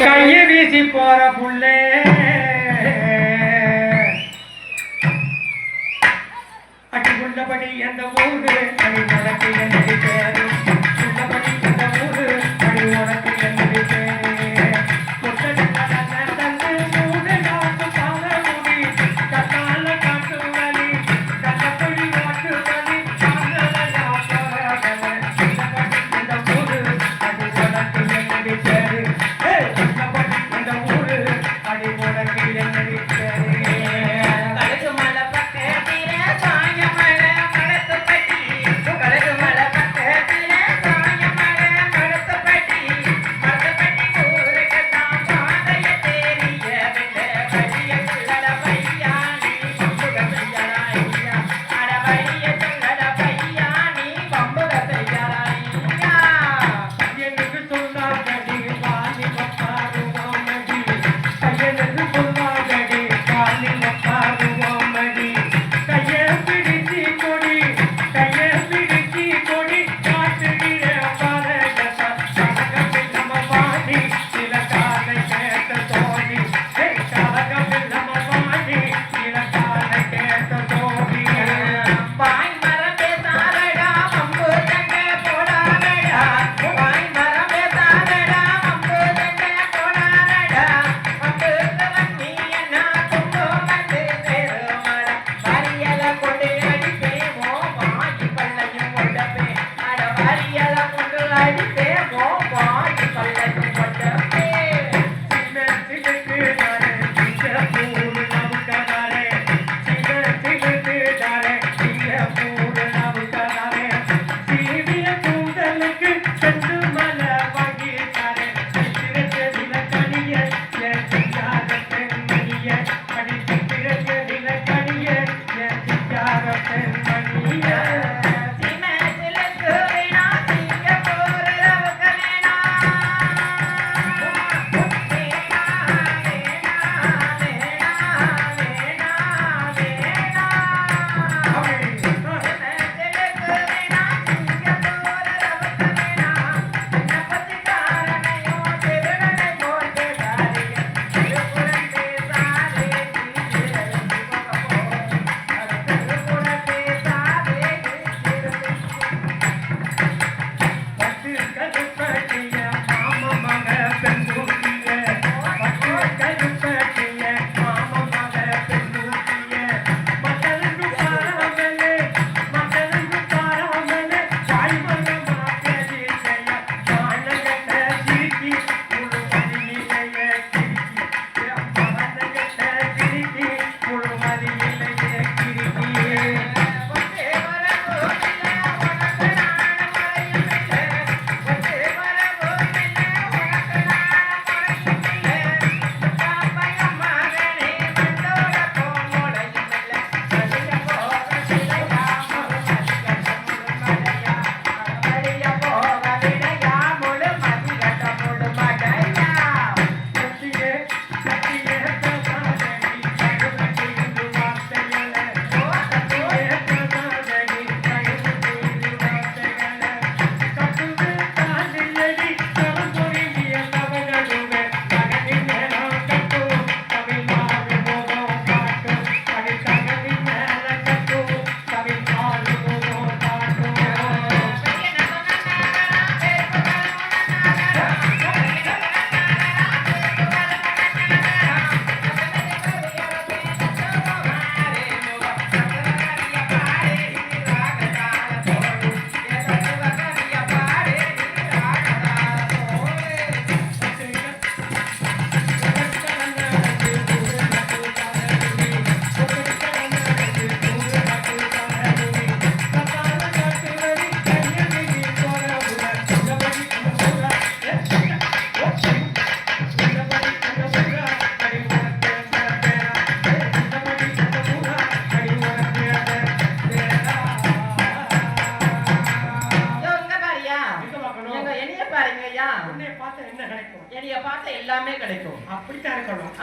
கைய வீசி போற புள்ளே. அடி கொண்டபடி எந்த ஊரு? ಕಂಡು ஐயா உன்னை என்ன கிடைக்கும்? என்னைய பார்த்த எல்லாமே கிடைக்கும். அப்படித்தான் இருக்கணும்.